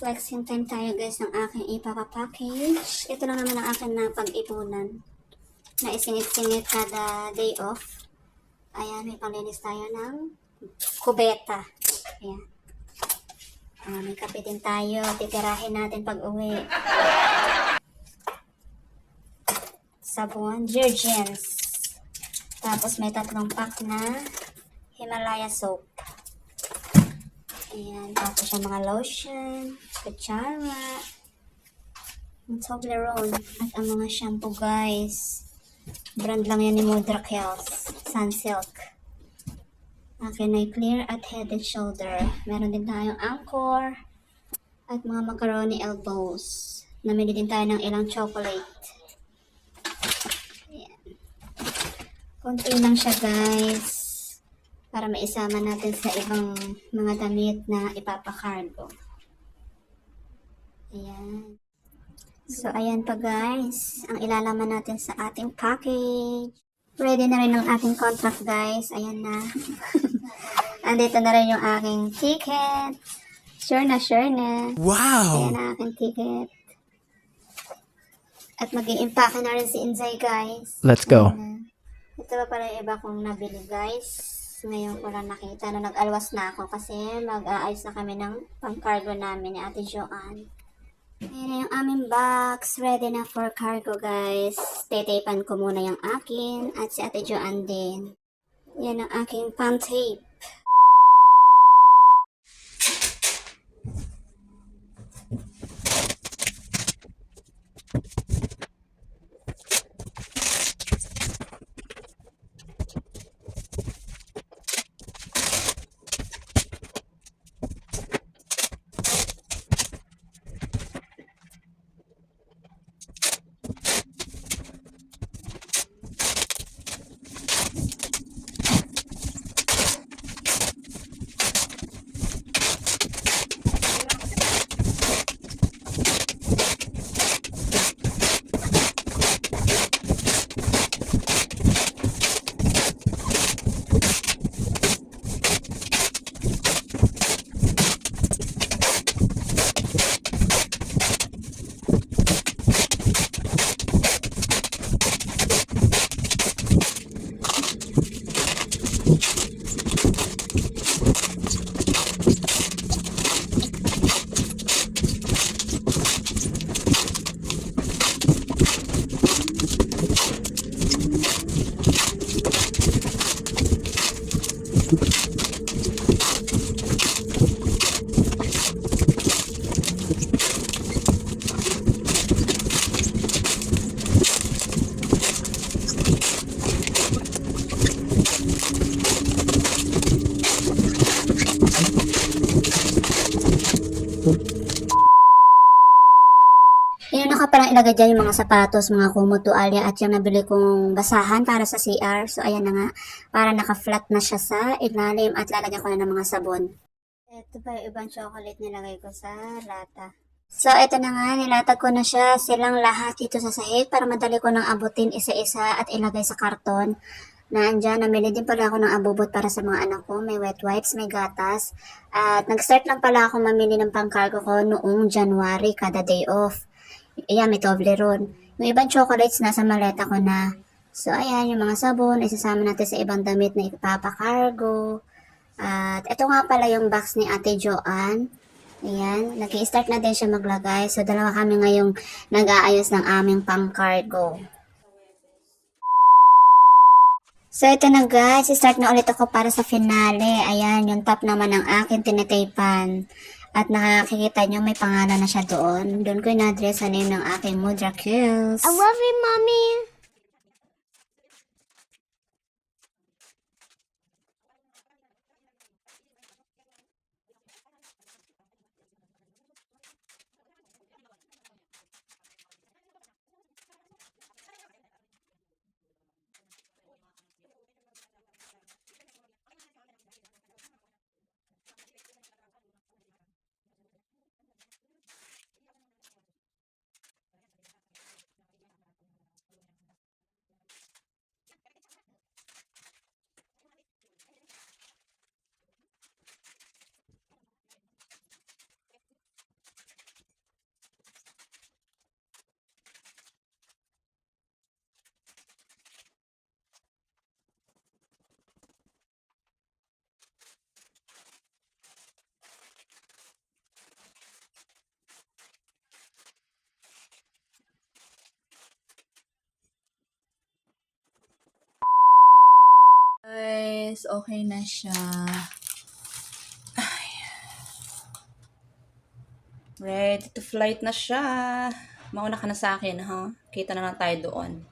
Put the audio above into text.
Flexing time tayo guys ng aking ipapapackage. Ito lang naman ang akin na pag-ipunan. Na isingit-singit kada day off. Ayan, may panglinis tayo ng kubeta. Ayan. Ah, may kape din tayo. Titirahin natin pag uwi. Sabon, Jergens. Tapos may tatlong pack na Himalaya soap. Ayan, tapos yung mga lotion, kutsara, ang Toblerone, at ang mga shampoo guys. Brand lang yan ni Mudra Kels, Sunsilk. Akin ay clear at head and shoulder. Meron din tayong anchor at mga macaroni elbows. Namili din tayo ng ilang chocolate. Ayan. Konti lang siya guys para maisama natin sa ibang mga damit na ipapakargo. Ayan. So, ayan pa guys, ang ilalaman natin sa ating package. Ready na rin ang ating contract guys. Ayan na. Andito na rin yung aking ticket. Sure na, sure na. Ayan Wow! na aking ticket. At mag impake na rin si Inzay guys. Let's go. Ayan na. Ito pa pala yung iba kong nabili guys. Ngayon ko lang nakita na nag-alwas na ako kasi mag-aayos na kami ng pang-cargo namin ni Ate Joanne. Ayan na yung aming box. Ready na for cargo guys. Tetapan ko muna yung akin at si Ate Joanne din. Yan ang aking pump tape. Ilagay dyan yung mga sapatos, mga kumot, tuwalya at yung nabili kong basahan para sa CR. So, ayan na nga. Para naka-flat na siya sa ilalim at lalagyan ko na ng mga sabon. Ito pa yung ibang chocolate nilagay ko sa lata. So, ito na nga. Nilatag ko na siya silang lahat dito sa sahig para madali ko nang abutin isa-isa at ilagay sa karton. Naandyan, namili din pala ako ng abubot para sa mga anak ko. May wet wipes, may gatas. At nag-start lang pala ako mamili ng pangkargo ko noong January, kada day off. Ayan, may Toblerone. Yung ibang chocolates nasa maleta ko na. So, ayan, yung mga sabon, isasama natin sa ibang damit na ipapakargo. At ito nga pala yung box ni Ate Joanne. Ayan, nag start na din siya maglagay. So, dalawa kami ngayong nag-aayos ng aming pang-cargo. So, ito na guys. Start na ulit ako para sa finale. Ayan, yung top naman ng akin tinitaypan. At nakakikita nyo, may pangalan na siya doon. Doon ko in-address sa name ng aking Mudra Kills. I love you, mommy. Guys, okay na siya. Ay. Ready to flight na siya. Mauna ka na sa akin, ha? Kita na lang tayo doon.